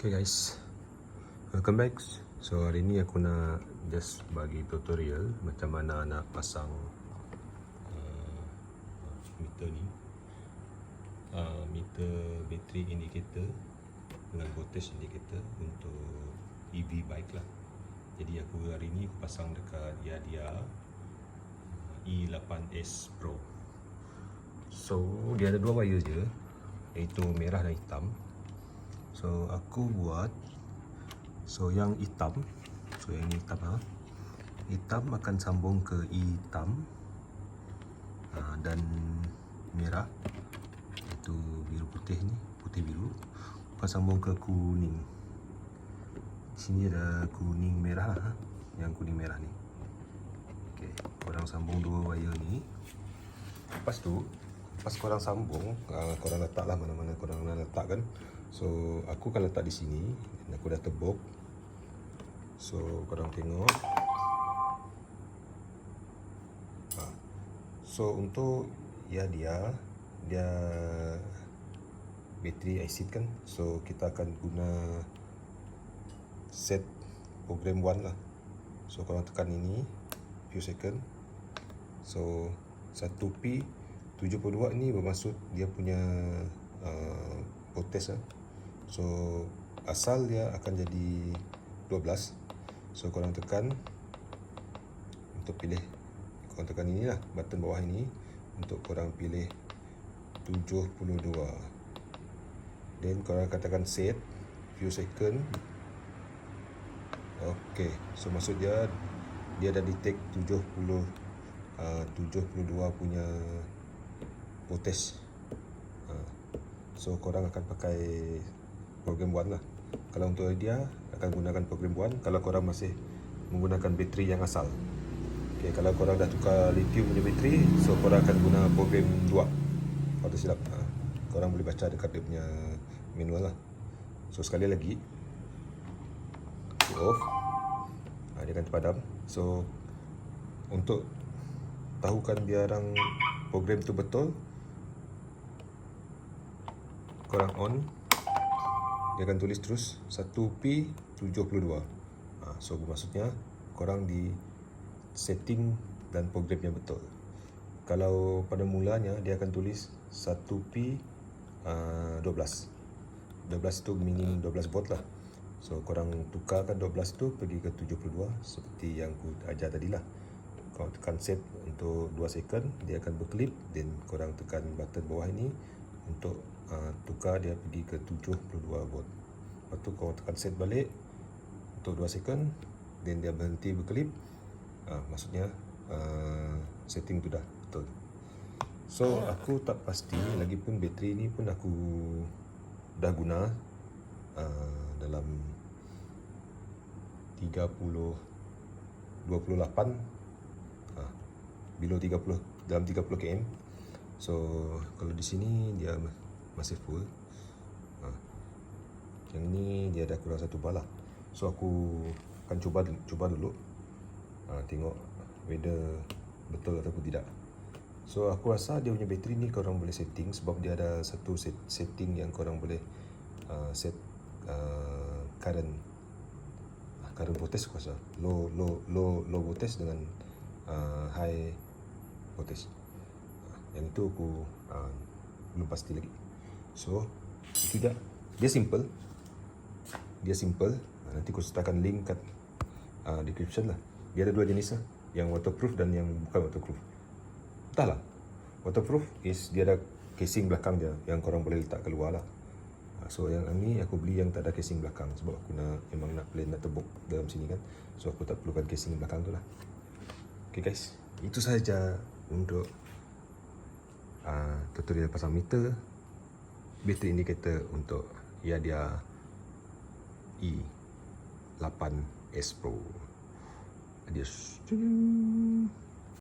Okay guys, welcome back. So hari ni aku nak just bagi tutorial macam mana nak pasang uh, meter ni. Uh, meter battery indicator dengan voltage indicator untuk EV bike lah. Jadi aku hari ni aku pasang dekat Yadia uh, E8S Pro. So dia ada dua wire je, iaitu merah dan hitam. So aku buat So yang hitam. So yang hitam ha? Hitam akan sambung ke hitam ha, Dan merah. Itu biru putih ni Putih biru. Akan sambung ke kuning. Sini ada kuning merah ha? Yang kuning merah ni. Okay Korang sambung dua wire ni. Lepas tu Lepas korang sambung uh, Korang letak lah mana-mana korang nak letak kan So aku akan letak di sini aku dah tebuk. So korang tengok. Ha. So untuk ya dia dia bateri IC kan. So kita akan guna set program 1 lah. So korang tekan ini few second. So 1P 72 ni bermaksud dia punya uh, potes lah. So asal dia akan jadi 12. So korang tekan untuk pilih korang tekan ini lah button bawah ini untuk korang pilih 72. Then korang katakan set few second. Okay, so maksud dia dia dah detect 70 uh, 72 punya voltage. Uh, so korang akan pakai program 1 lah. Kalau untuk dia akan gunakan program 1 kalau korang masih menggunakan bateri yang asal. Okay, kalau korang dah tukar lithium punya bateri, so korang akan guna program 2. Kalau silap, ha, korang boleh baca dekat dia punya manual lah. So sekali lagi, off, ha, dia akan terpadam. So untuk tahukan biarang program tu betul, korang on dia akan tulis terus 1P72 ha, so maksudnya korang di setting dan program yang betul. Kalau pada mulanya dia akan tulis 1P uh, 12 12 tu meaning 12 volt lah. So korang tukarkan 12 tu pergi ke 72 seperti yang aku ajar tadi lah korang tekan set untuk 2 second dia akan berkelip dan korang tekan button bawah ini untuk uh, tukar dia pergi ke 72 volt. Lepas tu kau tekan set balik untuk 2 second then dia berhenti berkelip. Uh, maksudnya uh, setting tu dah betul. So aku tak pasti lagipun bateri ni pun aku dah guna uh, dalam 30 28 uh, below 30 dalam 30 km So kalau di sini dia masih full. Ha. Yang ni dia ada kurang satu bar lah. So aku akan cuba cuba dulu. Ha, tengok whether betul ataupun tidak. So aku rasa dia punya bateri ni korang boleh setting sebab dia ada satu set, setting yang korang boleh uh, set uh, current uh, current voltage aku rasa low low low low voltage dengan uh, high voltage. Yang itu aku uh, belum pasti lagi. So, itu dia. Dia simple. Dia simple. Uh, nanti aku sertakan link kat uh, description lah. Dia ada dua jenis lah. Yang waterproof dan yang bukan waterproof. Entahlah. Waterproof is dia ada casing belakang dia yang korang boleh letak keluar lah. So, yang ni aku beli yang tak ada casing belakang sebab aku nak memang nak plan nak tebuk dalam sini kan. So, aku tak perlukan casing belakang tu lah. Okay guys, itu saja untuk uh, tutorial pasang meter. Battery indicator untuk ya dia E8S Pro. Adios